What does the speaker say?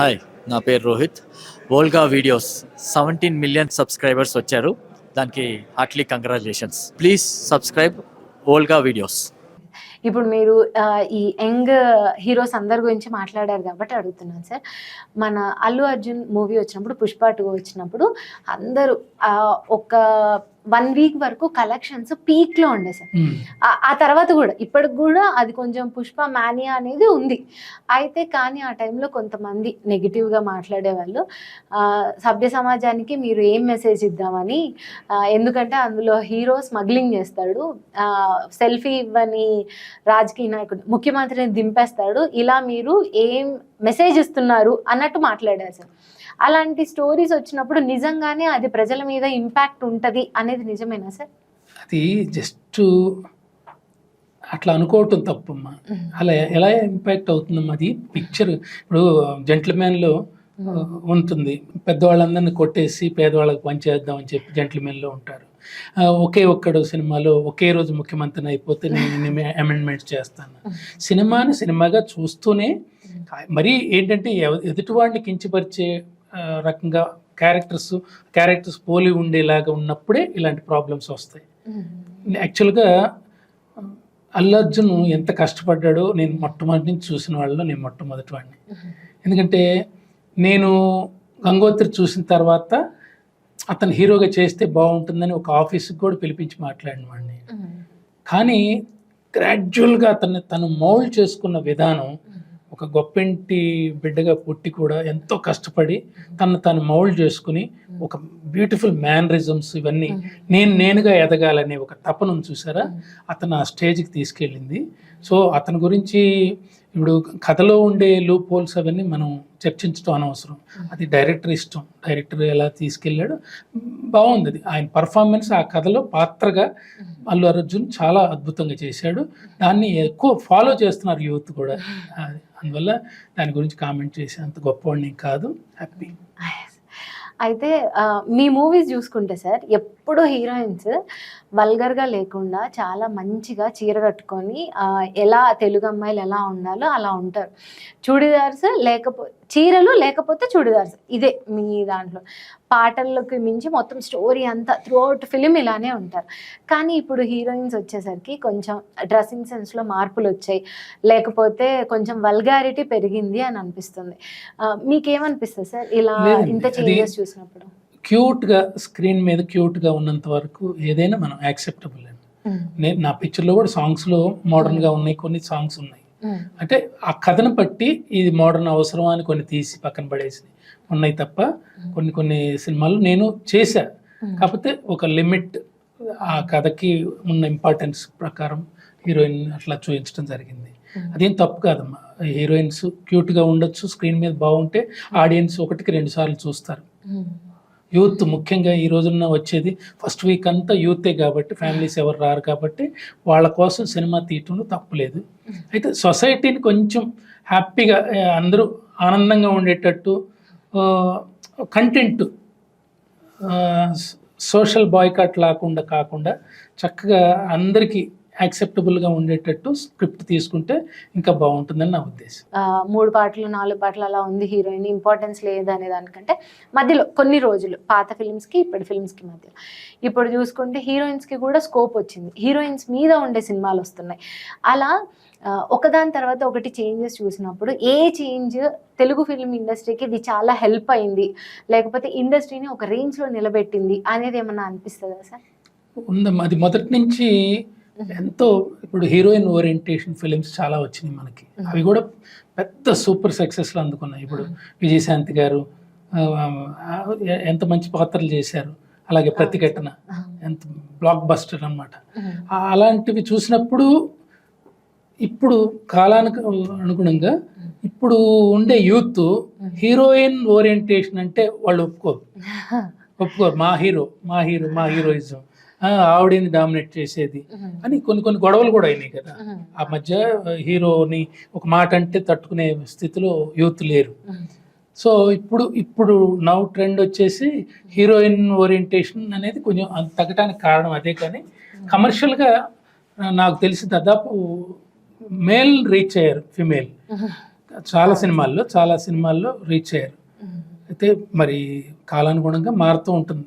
Hi నా పేరు Rohit. Olga videos seventeen million subscribers వచ్చారు. దానికి heartly congratulations. Please subscribe Olga videos. ఇప్పుడు మీరు ఈ యంగ్ హీరోస్ అందరి గురించి మాట్లాడారు కాబట్టి అడుగుతున్నాను సార్. మన అల్లు అర్జున్ మూవీ వచ్చినప్పుడు పుష్ప టూ వచ్చినప్పుడు అందరూ ఒక వన్ వీక్ వరకు కలెక్షన్స్ పీక్లో ఉండే సార్. ఆ- ఆ తర్వాత కూడా ఇప్పటికి కూడా అది కొంచెం పుష్ప మానియా అనేది ఉంది. అయితే కానీ ఆ టైంలో కొంతమంది నెగిటివ్గా మాట్లాడేవాళ్ళు ఆ, సభ్య సమాజానికి మీరు ఏం మెసేజ్ ఇద్దామని ఎందుకంటే అందులో హీరో స్మగ్లింగ్ చేస్తాడు సెల్ఫీ ఇవ్వని రాజకీయ నాయకుడు ముఖ్యమంత్రిని దింపేస్తాడు ఇలా మీరు ఏం మెసేజ్ ఇస్తున్నారు అన్నట్టు మాట్లాడారు సార్. అలాంటి స్టోరీస్ వచ్చినప్పుడు నిజంగానే అది ప్రజల మీద ఇంపాక్ట్ ఉంటుంది అనేది నిజమేనా సార్? అది జస్ట్ అట్లా అనుకోవటం తప్పమ్మా. అలా ఎలా ఇంపాక్ట్ అవుతుందమ్మా? అది పిక్చర్. ఇప్పుడు జెంట్లమెన్లో ఉంటుంది. పెద్దవాళ్ళందరినీ కొట్టేసి పేదవాళ్ళకి పనిచేద్దాం అని చెప్పి జెంట్లమెన్లో ఉంటారు. ఒకే ఒక్కడు సినిమాలో ఒకే రోజు ముఖ్యమంత్రిని అయిపోతే నేను అమెండ్మెంట్స్ చేస్తాను. సినిమాని సినిమాగా చూస్తూనే మరీ ఏంటంటే ఎదుటివాడిని కించపరిచే రకంగా క్యారెక్టర్స్ క్యారెక్టర్స్ పోలి ఉండేలాగా ఉన్నప్పుడే ఇలాంటి ప్రాబ్లమ్స్ వస్తాయి. యాక్చువల్గా అల్లు అర్జున్ ఎంత కష్టపడ్డాడో నేను మొట్టమొదటి నుంచి చూసిన వాళ్ళలో నేను మొట్టమొదటి వాడిని. ఎందుకంటే నేను గంగోత్రి చూసిన తర్వాత అతను హీరోగా చేస్తే బాగుంటుందని ఒక ఆఫీస్కి కూడా పిలిపించి మాట్లాడిన వాడిని. కానీ గ్రాడ్యువల్గా అతన్ని తను మౌల్డ్ చేసుకున్న విధానం ఒక గొప్పింటి బిడ్డగా పుట్టి కూడా ఎంతో కష్టపడి తను తను మౌల్డ్ చేసుకుని ఒక బ్యూటిఫుల్ మ్యానరిజమ్స్ ఇవన్నీ నేను నేనుగా ఎదగాలనే ఒక తపనను చూసారా? అతను ఆ స్టేజ్కి తీసుకెళ్ళింది. సో అతని గురించి ఇప్పుడు కథలో ఉండే లూప్ హోల్స్ అవన్నీ మనం చర్చించడం అనవసరం. అది డైరెక్టర్ ఇష్టం. డైరెక్టర్ ఎలా తీసుకెళ్ళాడు బాగుంది అది. ఆయన పర్ఫార్మెన్స్ ఆ కథలో పాత్రగా అల్లు అర్జున్ చాలా అద్భుతంగా చేశాడు. దాన్ని ఎక్కువ ఫాలో చేస్తున్నారు యూత్ కూడా. అది. అందువల్ల దాని గురించి కామెంట్ చేసే అంత గొప్పవాడిని కాదు. హ్యాపీ అయితే మీ మూవీస్ చూసుకుంటే సార్ ఎప్పుడు హీరోయిన్స్ వల్గర్గా లేకుండా చాలా మంచిగా చీర కట్టుకొని ఎలా తెలుగు అమ్మాయిలు ఎలా ఉండాలో అలా ఉంటారు. చూడిదార్స్ లేకపో చీరలు లేకపోతే చూడిదార్స్. ఇదే మీ దాంట్లో. పాటల్లోకి మించి మొత్తం స్టోరీ అంతా త్రూ అవుట్ ఫిలిం ఇలానే ఉంటారు. కానీ ఇప్పుడు హీరోయిన్స్ వచ్చేసరికి కొంచెం డ్రెస్సింగ్ సెన్స్లో మార్పులు వచ్చాయి లేకపోతే కొంచెం వల్గారిటీ పెరిగింది అని అనిపిస్తుంది. మీకేమనిపిస్తుంది సార్? ఇలా ఇంత చేంజెస్ చూసినప్పుడు. క్యూట్గా స్క్రీన్ మీద క్యూట్గా ఉన్నంత వరకు ఏదైనా మనం యాక్సెప్టబుల్ అండి. నేను నా పిక్చర్లో కూడా సాంగ్స్లో మోడర్న్గా ఉన్నాయి కొన్ని సాంగ్స్ ఉన్నాయి. అంటే ఆ కథను బట్టి ఇది మోడర్న్ అవసరమా అని కొన్ని తీసి పక్కన పడేసి ఉన్నాయి తప్ప కొన్ని కొన్ని సినిమాలు నేను చేశా. కాకపోతే ఒక లిమిట్ ఆ కథకి ఉన్న ఇంపార్టెన్స్ ప్రకారం హీరోయిన్ అట్లా చూపించడం జరిగింది. అదేం తప్పు కాదమ్మా. హీరోయిన్స్ క్యూట్గా ఉండొచ్చు స్క్రీన్ మీద బాగుంటే ఆడియన్స్ ఒకటికి రెండు సార్లు చూస్తారు. యూత్ ముఖ్యంగా ఈ రోజున వచ్చేది ఫస్ట్ వీక్ అంతా యూతే కాబట్టి ఫ్యామిలీస్ ఎవరు రారు కాబట్టి వాళ్ళ కోసం సినిమా తీయటంలో తప్పులేదు అయితే సొసైటీని కొంచెం హ్యాపీగా అందరూ ఆనందంగా ఉండేటట్టు కంటెంట్ సోషల్ బాయ్కాట్ లేకుండా కాకుండా చక్కగా అందరికీ యాక్సెప్టబుల్గా ఉండేటట్టు స్క్రిప్ట్ తీసుకుంటే ఇంకా బాగుంటుందని నా ఉద్దేశం. మూడు పాటలు నాలుగు పాటలు అలా ఉంది హీరోయిన్ ఇంపార్టెన్స్ లేదు అనే దానికంటే మధ్యలో కొన్ని రోజులు పాత ఫిల్మ్స్కి ఇప్పటి ఫిల్మ్స్కి మధ్యలో. ఇప్పుడు చూసుకుంటే హీరోయిన్స్కి కూడా స్కోప్ వచ్చింది. హీరోయిన్స్ మీద ఉండే సినిమాలు వస్తున్నాయి. అలా ఒకదాని తర్వాత ఒకటి చేంజెస్ చూసినప్పుడు ఏ చేంజ్ తెలుగు ఫిల్మ్ ఇండస్ట్రీకి ఇది చాలా హెల్ప్ అయింది లేకపోతే ఇండస్ట్రీని ఒక రేంజ్లో నిలబెట్టింది అనేది ఏమన్నా అనిపిస్తుందా సార్? ఉందమ్మా. అది మొదటి నుంచి ఎంతో ఇప్పుడు హీరోయిన్ ఓరియంటేషన్ ఫిలిమ్స్ చాలా వచ్చినాయి మనకి. అవి కూడా పెద్ద సూపర్ సక్సెస్లు అందుకున్నాయి. ఇప్పుడు విజయశాంతి గారు ఎంత మంచి పాత్రలు చేశారు. అలాగే ప్రతిఘటన ఎంత బ్లాక్ బస్టర్ అన్నమాట. ఆ- అలాంటివి చూసినప్పుడు ఇప్పుడు కాలానికి అనుగుణంగా ఇప్పుడు ఉండే యూత్ హీరోయిన్ ఓరియంటేషన్ అంటే వాళ్ళు ఒప్పుకోరు. ఒప్పుకోరు. మా హీరో మా హీరో మా హీరోయిజం. ఆవిడని డామినేట్ చేసేది. అని కొన్ని కొన్ని గొడవలు కూడా అయినాయి కదా. ఆ మధ్య హీరోని ఒక మాట అంటే తట్టుకునే స్థితిలో యూత్ లేరు. సో ఇప్పుడు ఇప్పుడు నవ్ ట్రెండ్ వచ్చేసి హీరోయిన్ ఓరియంటేషన్ అనేది కొంచెం అంత తగ్గడానికి కారణం అదే కానీ కమర్షియల్గా నాకు తెలిసి దాదాపు మేల్ రీచ్ అయ్యారు ఫిమేల్. చాలా సినిమాల్లో చాలా సినిమాల్లో రీచ్ అయ్యారు. అయితే మరి కాలానుగుణంగా మారుతూ ఉంటుంది.